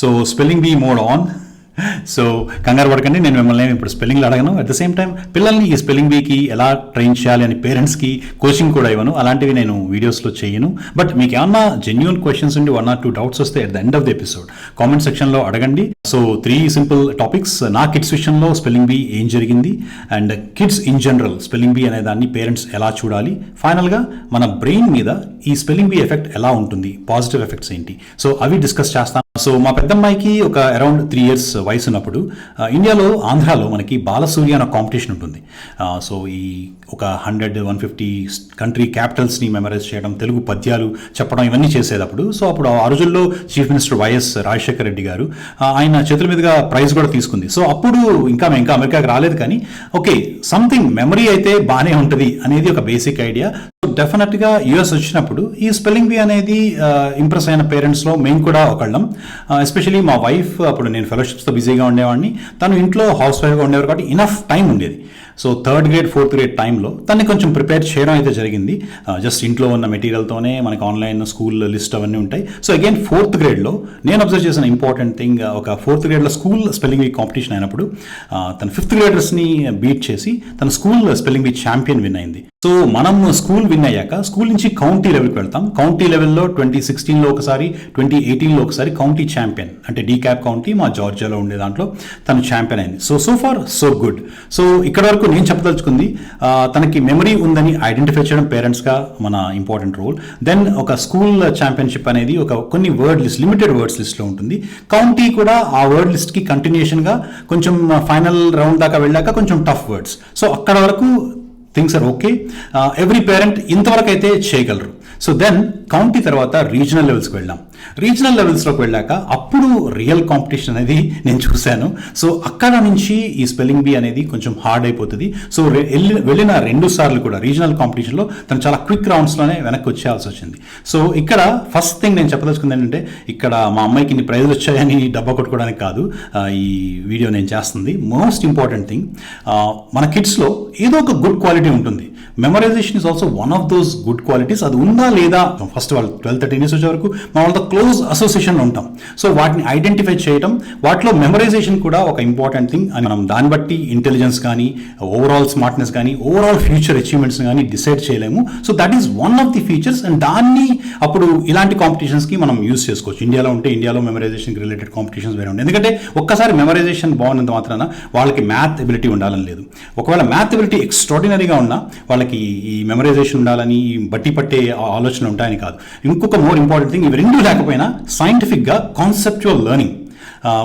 So spelling bee mode on so కంగారు పడకండి నేను మిమ్మల్ని ఇప్పుడు స్పెల్లింగ్లు అడగను. అట్ ద సేమ్ టైం పిల్లల్ని ఈ స్పెల్లింగ్ బీకి ఎలా ట్రైన్ చేయాలి అని పేరెంట్స్కి కోచింగ్ కూడా ఇవ్వను. అలాంటివి నేను వీడియోస్లో చేయను. బట్ మీకు ఏమన్నా జెన్యున్ క్వశ్చన్స్ ఉండి వన్ ఆర్ టూ డౌట్స్ వస్తే at the end of the episode comment సెక్షన్లో అడగండి. సో త్రీ సింపుల్ టాపిక్స్ నా కిడ్స్ విషయంలో స్పెల్లింగ్ బీ ఏం జరిగింది? And kids in general spelling bee అనే దాన్ని పేరెంట్స్ ఎలా చూడాలి? ఫైనల్గా మన బ్రెయిన్ మీద ఈ స్పెల్లింగ్ బీ ఎఫెక్ట్ ఎలా ఉంటుంది? పాజిటివ్ ఎఫెక్ట్స్ ఏంటి? సో అవి డిస్కస్ చేస్తాను. సో మా పెద్దమ్మాయికి ఒక అరౌండ్ త్రీ ఇయర్స్ వయసు ఉన్నప్పుడు ఇండియాలో ఆంధ్రాలో మనకి బాలసూర్య అనే కాంపిటీషన్ ఉంటుంది. సో ఈ ఒక హండ్రెడ్ వన్ ఫిఫ్టీ కంట్రీ క్యాపిటల్స్ని మెమరైజ్ చేయడం తెలుగు పద్యాలు చెప్పడం ఇవన్నీ చేసేటప్పుడు సో అప్పుడు ఆ రోజుల్లో chief minister YS Rajasekhara Reddy గారు ఆయన చేతుల మీదుగా ప్రైజ్ కూడా తీసుకుంది. సో అప్పుడు ఇంకా మేము ఇంకా అమెరికాకి రాలేదు కానీ ఓకే సంథింగ్ మెమరీ అయితే బాగానే ఉంటుంది అనేది ఒక బేసిక్ ఐడియా. సో డెఫినెట్గా యూఎస్ వచ్చినప్పుడు ఈ స్పెల్లింగ్ బీ అనేది ఇంప్రెస్ అయిన పేరెంట్స్లో మేము కూడా ఒకళ్ళం. Uh, ఎస్పెషలీ మా వైఫ్ అప్పుడు నేను ఫెలోషిప్స్తో బిజీగా ఉండేవాడిని. తను ఇంట్లో హౌస్ వైఫ్గా ఉండేవారు కాబట్టి ఇనఫ్ టైం ఉండేది. So third grade fourth grade టైంలో తన్ని కొంచెం ప్రిపేర్ చేయడం అయితే జరిగింది. Uh, జస్ట్ ఇంట్లో ఉన్న మెటీరియల్తోనే మనకి ఆన్లైన్ స్కూల్ లిస్ట్ అవన్నీ ఉంటాయి. సో అగైన్ ఫోర్త్ గ్రేడ్లో నేను అబ్జర్వ్ చేసిన ఇంపార్టెంట్ థింగ్ uh, ఒక ఫోర్త్ గ్రేడ్లో స్కూల్ స్పెల్లింగ్ వీక్ కాంపిటీషన్ అయినప్పుడు తన ఫిఫ్త్ గ్రేడర్స్ని బీట్ చేసి తన school spelling week champion win అయింది. సో మనం స్కూల్ విన్ అయ్యాక స్కూల్ నుంచి కౌంటీ లెవెల్కి వెళ్తాం. కౌంటీ లెవెల్లో ట్వంటీ సిక్స్టీన్లో ఒకసారి ట్వంటీ ఎయిటీన్లో ఒకసారి కౌంటీ ఛాంపియన్ అంటే డీ క్యాప్ కౌంటీ మా జార్జియాలో ఉండే దాంట్లో తను ఛాంపియన్ అయింది. So so far so good so ఇక్కడ వరకు నేను చెప్పదలుచుకుంది తనకి మెమరీ ఉందని ఐడెంటిఫై చేయడం పేరెంట్స్గా మన ఇంపార్టెంట్ రోల్ దెన్ ఒక స్కూల్ ఛాంపియన్షిప్ అనేది ఒక కొన్ని వర్డ్ లిస్ట్ లిమిటెడ్ వర్డ్స్ లిస్ట్లో ఉంటుంది. కౌంటీ కూడా ఆ వర్డ్ లిస్ట్కి కంటిన్యూషన్గా కొంచెం ఫైనల్ రౌండ్ దాకా వెళ్ళాక కొంచెం టఫ్ వర్డ్స్ సో అక్కడ వరకు things are okay every parent ఇంతవరకు అయితే చేయగలరు. సో దెన్ కౌంటీ తర్వాత రీజనల్ లెవెల్స్కి వెళ్ళాం రీజనల్ లెవెల్స్లోకి వెళ్ళాక అప్పుడు రియల్ కాంపిటీషన్ అనేది నేను చూశాను. సో అక్కడ నుంచి ఈ స్పెల్లింగ్ బీ అనేది కొంచెం హార్డ్ అయిపోతుంది. సో వెళ్ళి- వెళ్ళిన రెండు సార్లు కూడా రీజనల్ కాంపిటీషన్లో తను చాలా క్విక్ రౌండ్స్లోనే వెనక్కి వచ్చేయాల్సి వచ్చింది. సో ఇక్కడ ఫస్ట్ థింగ్ నేను చెప్పదలుచుకుంది ఏంటంటే ఇక్కడ మా అమ్మాయికి ఇన్ని ప్రైజ్లు వచ్చాయని డబ్బా కొట్టుకోవడానికి కాదు. ఈ వీడియో నేను చేస్తుంది. మోస్ట్ ఇంపార్టెంట్ థింగ్ మన కిడ్స్లో ఏదో ఒక గుడ్ క్వాలిటీ ఉంటుంది. Memorisation is also one of those good qualities అది ఉందా లేదా? ఫస్ట్ వాళ్ళు ట్వెల్త్ థర్టీన్ ఇయర్స్ వచ్చే వరకు మా వాళ్ళతో క్లోజ్ అసోసియేషన్లో ఉంటాం. సో వాటిని ఐడెంటిఫై చేయడం వాటిలో మెమరైజేషన్ కూడా ఒక ఇంపార్టెంట్ థింగ్ అని మనం దాన్ని బట్టి ఇంటెలిజెన్స్ కానీ ఓవరాల్ స్మార్ట్నెస్ కానీ ఓవరాల్ ఫ్యూచర్ అచీవ్మెంట్స్ కానీ డిసైడ్ చేయలేము. So that is one of the features and దాన్ని అప్పుడు ఇలాంటి కాంపిటీషన్స్కి మనం యూస్ చేసుకోవచ్చు. ఇండియాలో ఉంటే ఇండియాలో మెమరైజేషన్కి రిలేటెడ్ కాంపిటీషన్స్ వేరే ఉంటాయి. ఎందుకంటే ఒక్కసారి మెమరైజేషన్ బాగున్నంత మాత్రాన వాళ్ళకి మ్యాథ్ ఎబిలిటీ ఉండాలని లేదు. ఒకవేళ మ్యాథ్ ఎబిలిటీ ఎక్స్ట్రాడినరీగా ఉన్నా వాళ్ళకి ఈ మెమరైజేషన్ ఉండాలని బట్టి పట్టే ఆలోచన ఉంటాయని కాదు. ఇంకొక మోర్ ఇంపార్టెంట్ థింగ్ ఇవి రెండు లేకపోయినా సైంటిఫిక్గా కాన్సెప్చువల్ లెర్నింగ్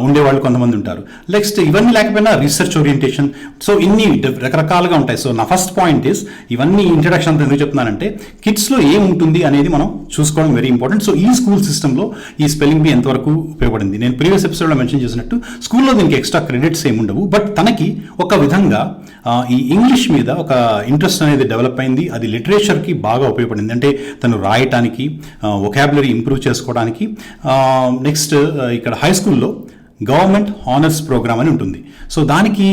ఉండేవాళ్ళు కొంతమంది ఉంటారు. నెక్స్ట్ ఇవన్నీ లేకపోయినా రీసెర్చ్ ఓరియంటేషన్ సో ఇన్ని రకరకాలుగా ఉంటాయి. సో నా ఫస్ట్ పాయింట్ ఇస్ ఇవన్నీ ఇంట్రడక్షన్ ఎందుకు చెప్తున్నానంటే కిడ్స్లో ఏముంటుంది అనేది మనం చూసుకోవడం వెరీ ఇంపార్టెంట్ సో ఈ స్కూల్ సిస్టంలో ఈ స్పెల్లింగ్ బి ఎంతవరకు ఉపయోగపడింది? నేను ప్రీవియస్ ఎపిసోడ్లో మెన్షన్ చేసినట్టు స్కూల్లో దీనికి ఎక్స్ట్రా క్రెడిట్స్ ఏమి ఉండవు. బట్ తనకి ఒక విధంగా ఈ ఇంగ్లీష్ మీద ఒక ఇంట్రెస్ట్ అనేది డెవలప్ అయింది. అది లిటరేచర్కి బాగా ఉపయోగపడింది. అంటే తను రాయటానికి ఒకాబులరీ ఇంప్రూవ్ చేసుకోవడానికి. నెక్స్ట్ ఇక్కడ హై స్కూల్లో గవర్నమెంట్ హానర్స్ ప్రోగ్రామ్ అని ఉంటుంది. సో దానికి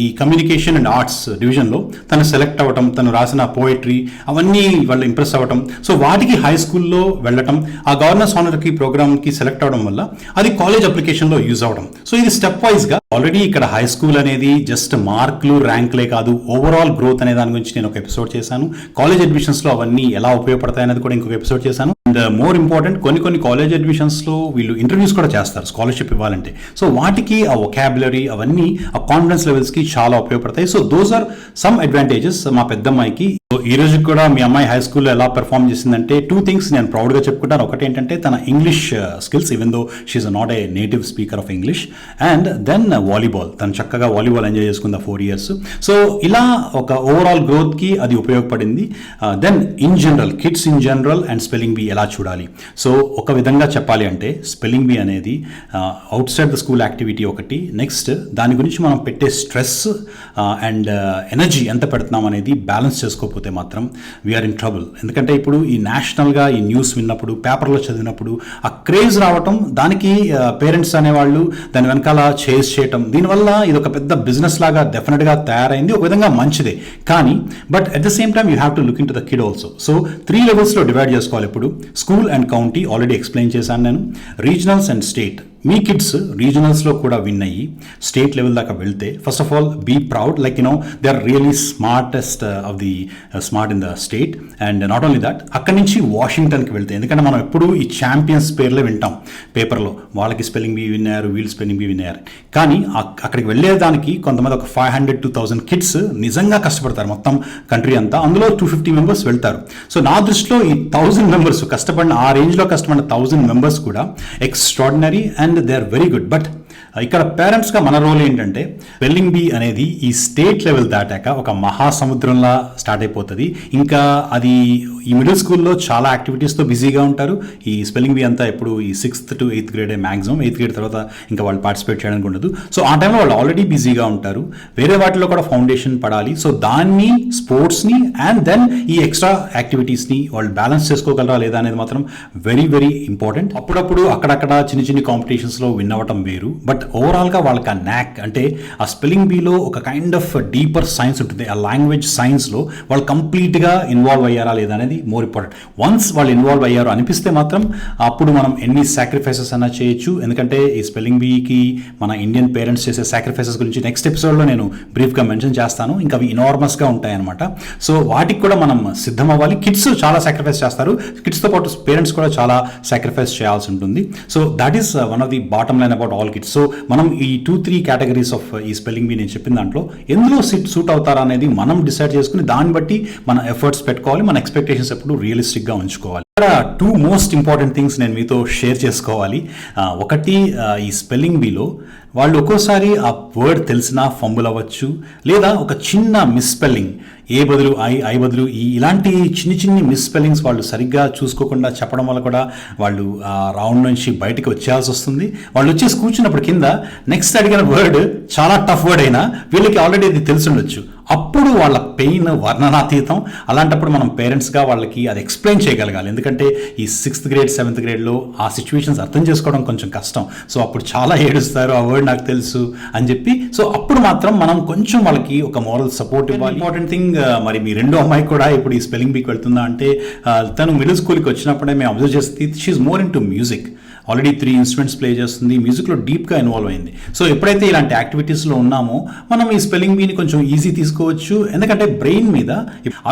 ఈ కమ్యూనికేషన్ అండ్ ఆర్ట్స్ డివిజన్లో తను సెలెక్ట్ అవ్వటం తను రాసిన పోయిటరీ అవన్నీ వాళ్ళు ఇంప్రెస్ అవ్వటం. సో వాటికి హై స్కూల్లో వెళ్ళటం ఆ గవర్నర్స్ హానర్కి ప్రోగ్రామ్కి సెలెక్ట్ అవ్వడం వల్ల అది కాలేజ్ అప్లికేషన్లో యూజ్ అవ్వడం. సో ఇది స్టెప్ వైజ్గా ఆల్రెడీ ఇక్కడ హై స్కూల్ అనేది జస్ట్ మార్కులు ర్యాంకులే కాదు ఓవరాల్ గ్రోత్ అనే దాని గురించి నేను ఒక ఎపిసోడ్ చేశాను. కాలేజ్ అడ్మిషన్స్లో అవన్నీ ఎలా ఉపయోగపడతాయి అనేది కూడా ఇంకొక ఎపిసోడ్ చేశాను. అండ్ మోర్ ఇంపార్టెంట్ కొన్ని కొన్ని కాలేజ్ అడ్మిషన్స్లో వీళ్ళు ఇంటర్వ్యూస్ కూడా చేస్తారు స్కాలర్షిప్ ఇవ్వాలంటే. సో వాటికి ఆ ఒకాబులరీ అవన్నీ ఆ కాన్ఫిడెన్స్ లెవెల్స్కి చాలా ఉపయోగపడతాయి. So those are some advantages మా పెద్దమ్మాయికి. సో ఈ రోజు కూడా మీ అమ్మాయి హై స్కూల్లో ఎలా పెర్ఫామ్ చేసిందంటే టూ థింగ్స్ నేను ప్రౌడ్గా చెప్పుకుంటాను. ఒకటి ఏంటంటే తన English skills even though she's not a native speaker of English and then volleyball తను చక్కగా వాలీబాల్ ఎంజాయ్ చేసుకుందా ఫోర్ ఇయర్స్ సో ఇలా ఒక ఓవరాల్ గ్రోత్కి అది ఉపయోగపడింది. Then in general kids in general and spelling bee ఎలా చూడాలి? సో ఒక విధంగా చెప్పాలి అంటే స్పెల్లింగ్ బీ అనేది outside the school activity ఒకటి. నెక్స్ట్ దాని గురించి మనం పెట్టే స్ట్రెస్ అండ్ ఎనర్జీ ఎంత పెడుతున్నాం అనేది బ్యాలెన్స్ చేసుకోకపోతే మాత్రం వీఆర్ ఇన్ ట్రబుల్ ఎందుకంటే ఇప్పుడు ఈ నేషనల్గా ఈ న్యూస్ విన్నప్పుడు పేపర్లో చదివినప్పుడు ఆ క్రేజ్ రావటం దానికి పేరెంట్స్ అనేవాళ్ళు దాని వెనకాల చేస్ చేయటం దీనివల్ల ఇది ఒక పెద్ద బిజినెస్ లాగా డెఫినెట్గా తయారైంది. ఒక విధంగా మంచిదే. కానీ but at the same time you have to look into the kid also so three లెవెల్స్లో డివైడ్ చేసుకోవాలి ఇప్పుడు. School and county already explain చేశాను నేను. రీజనల్స్ అండ్ స్టేట్ మీ కిడ్స్ రీజనల్స్లో కూడా విన్ అయ్యి స్టేట్ లెవెల్ దాకా వెళ్తే first of all be proud like you know they are really smartest of the smart in the state and not only that అక్కడి నుంచి వాషింగ్టన్కి వెళ్తే ఎందుకంటే మనం ఎప్పుడూ ఈ ఛాంపియన్స్ పేర్లే వింటాం పేపర్లో. వాళ్ళకి స్పెల్లింగ్ బీ విన్నారు వీళ్ళు స్పెల్లింగ్ బీ విన్నారు కానీ అక్కడికి వెళ్ళేదానికి కొంతమంది ఒక five hundred two thousand kids నిజంగా కష్టపడతారు. మొత్తం కంట్రీ అంతా. అందులో టూ ఫిఫ్టీ మెంబర్స్ వెళ్తారు. సో నా దృష్టిలో ఈ థౌజండ్ మెంబర్స్ కష్టపడిన ఆ రేంజ్లో కష్టపడిన థౌజండ్ మెంబర్స్ కూడా extraordinary and they are very good but ఇక్కడ పేరెంట్స్గా మన రోల్ ఏంటంటే స్పెల్లింగ్ బీ అనేది ఈ స్టేట్ లెవెల్ దాటాక ఒక మహాసముద్రంలా స్టార్ట్ అయిపోతుంది. ఇంకా అది ఈ మిడిల్ స్కూల్లో చాలా యాక్టివిటీస్తో బిజీగా ఉంటారు. ఈ స్పెల్లింగ్ బీ అంతా ఎప్పుడు ఈ sixth to eighth grade maximum eighth grade తర్వాత ఇంకా వాళ్ళు పార్టిసిపేట్ చేయడానికి ఉండదు. సో ఆ టైంలో వాళ్ళు ఆల్రెడీ బిజీగా ఉంటారు. వేరే వాటిలో కూడా ఫౌండేషన్ పడాలి. సో దాన్ని స్పోర్ట్స్ని అండ్ దెన్ ఈ ఎక్స్ట్రా యాక్టివిటీస్ని వాళ్ళు బ్యాలెన్స్ చేసుకోగలరా లేదా అనేది మాత్రం వెరీ వెరీ ఇంపార్టెంట్ అప్పుడప్పుడు అక్కడక్కడ చిన్న చిన్న కాంపిటీషన్స్లో విన్ అవ్వటం వేరు. బట్ ఓవరాల్గా వాళ్ళకి ఆ న్యాక్ అంటే ఆ స్పెల్లింగ్ బీలో ఒక కైండ్ ఆఫ్ డీపర్ సైన్స్ ఉంటుంది. ఆ లాంగ్వేజ్ సైన్స్లో వాళ్ళు కంప్లీట్గా ఇన్వాల్వ్ అయ్యారా లేదా అనేది మోర్ ఇంపార్టెంట్ వన్స్ వాళ్ళు ఇన్వాల్వ్ అయ్యారు అనిపిస్తే మాత్రం అప్పుడు మనం ఎన్ని సాక్రిఫైసెస్ అన్నా చేయొచ్చు. ఎందుకంటే ఈ స్పెల్లింగ్ బీకి మన ఇండియన్ పేరెంట్స్ చేసే సాక్రిఫైసెస్ గురించి నెక్స్ట్ ఎపిసోడ్లో నేను బ్రీఫ్గా మెన్షన్ చేస్తాను. ఇంకా అవి ఇనార్మస్గా ఉంటాయన్నమాట. సో వాటికి కూడా మనం సిద్ధం అవ్వాలి. కిడ్స్ చాలా సాక్రిఫైస్ చేస్తారు. కిడ్స్తో పాటు పేరెంట్స్ కూడా చాలా సాక్రిఫైస్ చేయాల్సి ఉంటుంది. So that is one of the bottom line about all kids so మనం ఈ టూ త్రీ కేటగిరీస్ ఆఫ్ ఈ స్పెల్లింగ్ బీ నేను చెప్పిన దాంట్లో ఎందులో సిట్ సూట్ అవుతారా అనేది మనం డిసైడ్ చేసుకుని దాన్ని బట్టి మన ఎఫర్ట్స్ పెట్టుకోవాలి మన ఎక్స్పెక్టేషన్స్ ఎప్పుడు రియలిస్టిక్గా ఉంచుకోవాలి. ఇక్కడ టూ మోస్ట్ ఇంపార్టెంట్ థింగ్స్ నేను మీతో షేర్ చేసుకోవాలి. ఒకటి ఈ స్పెల్లింగ్ బీలో వాళ్ళు ఒక్కోసారి ఆ వర్డ్ తెలిసినా ఫంబుల్ అవ్వచ్చు లేదా ఒక చిన్న మిస్పెల్లింగ్ ఏ బదులు ఐ ఐ బదులు ఈ ఇలాంటి చిన్ని చిన్ని మిస్పెల్లింగ్స్ వాళ్ళు సరిగ్గా చూసుకోకుండా చెప్పడం వల్ల కూడా వాళ్ళు ఆ రౌండ్ నుంచి బయటకు వచ్చేయాల్సి వస్తుంది. వాళ్ళు వచ్చేసి కూర్చున్నప్పుడు కింద నెక్స్ట్ అడిగిన వర్డ్ చాలా టఫ్ వర్డ్ అయినా వీళ్ళకి ఆల్రెడీ అది తెలిసి ఉండొచ్చు. అప్పుడు వాళ్ళ పెయిన్ వర్ణనాతీతం. అలాంటప్పుడు మనం పేరెంట్స్గా వాళ్ళకి అది ఎక్స్ప్లెయిన్ చేయగలగాలి. ఎందుకంటే ఈ సిక్స్త్ గ్రేడ్ సెవెంత్ గ్రేడ్లో ఆ సిచ్యువేషన్స్ అర్థం చేసుకోవడం కొంచెం కష్టం. సో అప్పుడు చాలా ఏడుస్తారు ఆ వర్డ్ నాకు తెలుసు అని చెప్పి. సో అప్పుడు మాత్రం మనం కొంచెం వాళ్ళకి ఒక మోరల్ సపోర్ట్ ఇవ్వాలి. ఇంపార్టెంట్ థింగ్ మరి మీ రెండో అమ్మాయి కూడా ఇప్పుడు ఈ స్పెల్లింగ్ బీకి వెళ్తుందా అంటే తను మిడిల్ స్కూల్కి వచ్చినప్పుడే మేము అబ్జర్వ్ చేస్తే she more into music already three instruments play చేస్తుంది మ్యూజిక్లో డీప్గా ఇన్వాల్వ్ అయింది. సో ఎప్పుడైతే ఇలాంటి యాక్టివిటీస్లో ఉన్నామో మనం ఈ స్పెల్లింగ్ బీని కొంచెం ఈజీ తీసుకోవచ్చు. ఎందుకంటే బ్రెయిన్ మీద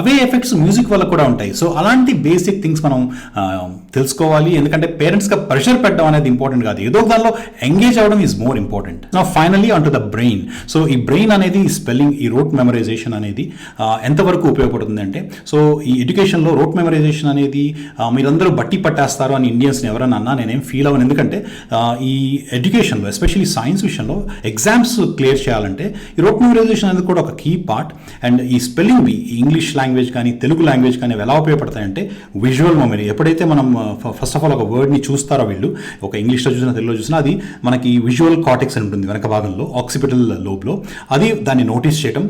అవే ఎఫెక్ట్స్ మ్యూజిక్ వల్ల కూడా ఉంటాయి. సో అలాంటి బేసిక్ థింగ్స్ మనం తెలుసుకోవాలి. ఎందుకంటే పేరెంట్స్గా ప్రెషర్ పెట్టడం అనేది ఇంపార్టెంట్ కాదు. ఏదో దానిలో ఎంగేజ్ అవ్వడం ఈజ్ మోర్ ఇంపార్టెంట్ నా ఫైనలీ అంటు ద బ్రెయిన్ సో ఈ బ్రెయిన్ అనేది ఈ స్పెల్లింగ్ ఈ రోట్ మెమరైజేషన్ అనేది ఎంతవరకు ఉపయోగపడుతుంది అంటే సో ఈ ఎడ్యుకేషన్లో రోట్ మెమరైజేషన్ అనేది మీరందరూ బట్టి పట్టేస్తారు అని ఇండియన్స్ని ఎవరైనా అన్నా నేనేం ఫీల్ అవ్వను. ఎందుకంటే ఈ ఎడ్యుకేషన్లో ఎస్పెషల్లీ సైన్స్ విషయంలో ఎగ్జామ్స్ క్లియర్ చేయాలంటే ఈ రోట్ మెమరైజేషన్ అనేది కూడా ఒక కీ పార్ట్. అండ్ ఈ స్పెల్లింగ్ బి ఇంగ్లీష్ లాంగ్వేజ్ కానీ తెలుగు లాంగ్వేజ్ కానీ ఎలా ఉపయోగపడతాయంటే విజువల్ మెమరీ. ఎప్పుడైతే మనం ఫస్ట్ ఆఫ్ ఆల్ ఒక వర్డ్ని చూస్తారో వీళ్ళు ఒక ఇంగ్లీష్లో చూసినా తెలుగులో చూసినా అది మనకి విజువల్ కాటిక్స్ అని ఉంటుంది వెనక భాగంలో ఆక్సిపిటల్ లోబ్లో. అది దాన్ని నోటీస్ చేయడం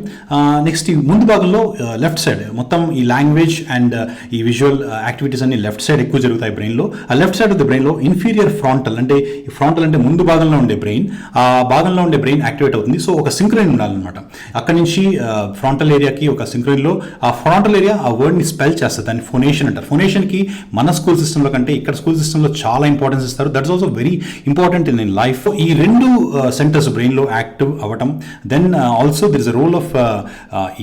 నెక్స్ట్ ఈ ముందు భాగంలో లెఫ్ట్ సైడ్ మొత్తం ఈ లాంగ్వేజ్ అండ్ ఈ విజువల్ యాక్టివిటీస్ అన్ని లెఫ్ట్ సైడ్ ఎక్కువ జరుగుతాయి బ్రెయిన్లో. ఆ లెఫ్ట్ సైడ్ ఆఫ్ ద బ్రెయిన్లో ఇన్ఫీరియర్ ఫ్రాంటల్ అంటే ఈ ఫ్రాంటల్ అంటే ముందు భాగంలో ఉండే బ్రెయిన్ ఆ భాగంలో ఉండే బ్రెయిన్ యాక్టివేట్ అవుతుంది. సో ఒక సింక్రైన్ ఉండాలన్నమాట. అక్కడ నుంచి ఫ్రాంటల్ ఏరియాకి ఒక సింక్రైన్లో ఆ ఫ్రాంటల్ ఏరియా ఆ వర్డ్ని స్పెల్ చేస్తుంది. దాన్ని ఫొనేషన్ అంటారు. ఫొనేషన్కి మన స్కూల్ సిస్టంలో కంటే ఇక్కడ స్కూల్ సిస్టంలో చాలా ఇంపార్టెన్స్ ఇస్తారు. That's also very important in in life. ఈ రెండు సెంటర్స్ బ్రెయిన్లో యాక్టివ్ అవ్వటం then also there is a role of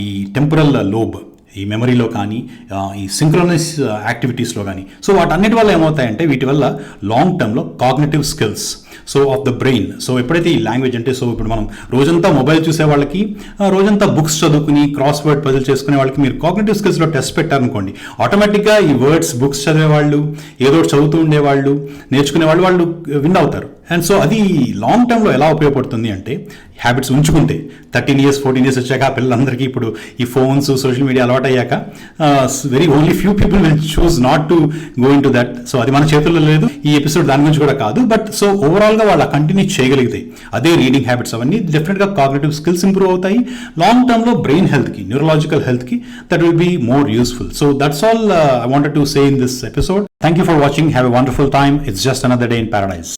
ఈ టెంపరల్ లోబ్. ఈ మెమరీలో కానీ ఈ సింక్రోనస్ యాక్టివిటీస్లో కానీ. సో వాటన్నిటి వల్ల ఏమవుతాయంటే వీటి వల్ల లాంగ్ టర్మ్లో cognitive skills so of the brain so ఎప్పుడైతే ఈ లాంగ్వేజ్ అంటే సో ఇప్పుడు మనం రోజంతా మొబైల్ చూసే వాళ్ళకి రోజంతా బుక్స్ చదువుకుని క్రాస్ వర్డ్ పజిల్ చేసుకునే వాళ్ళకి మీరు కాగ్నేటివ్ స్కిల్స్లో టెస్ట్ పెట్టారనుకోండి ఆటోమేటిక్గా ఈ వర్డ్స్ బుక్స్ చదివే వాళ్ళు ఏదో చదువుతూ ఉండేవాళ్ళు నేర్చుకునే వాళ్ళు వాళ్ళు విన్ అవుతారు. అండ్ సో అది లాంగ్ టర్మ్లో ఎలా ఉపయోగపడుతుంది అంటే హ్యాబిట్స్ ఉంచుకుంటే థర్టీన్ ఇయర్స్ ఫోర్టీన్ ఇయర్స్ వచ్చాక పిల్లలందరికీ ఇప్పుడు ఈ ఫోన్స్ సోషల్ మీడియా అలవాటు అయ్యాక very only few people will choose not to go into that so అది మన చేతుల్లో లేదు. ఈ ఎపిసోడ్ దాని గురించి కూడా కాదు. బట్ సో ఓవరాల్గా వాళ్ళు కంటిన్యూ చేయగలిగితే అదే రీడింగ్ హ్యాబిట్స్ అవన్నీ డెఫినెట్గా కాగ్నేటివ్ స్కిల్స్ ఇంప్రూవ్ అవుతాయి. లాంగ్ టర్మ్లో బ్రెయిన్ హెల్త్కి న్యూరలాజికల్ హెల్త్కి that will be more useful so that's all I wanted to say in this episode thank you for watching have a wonderful time it's just another day in paradise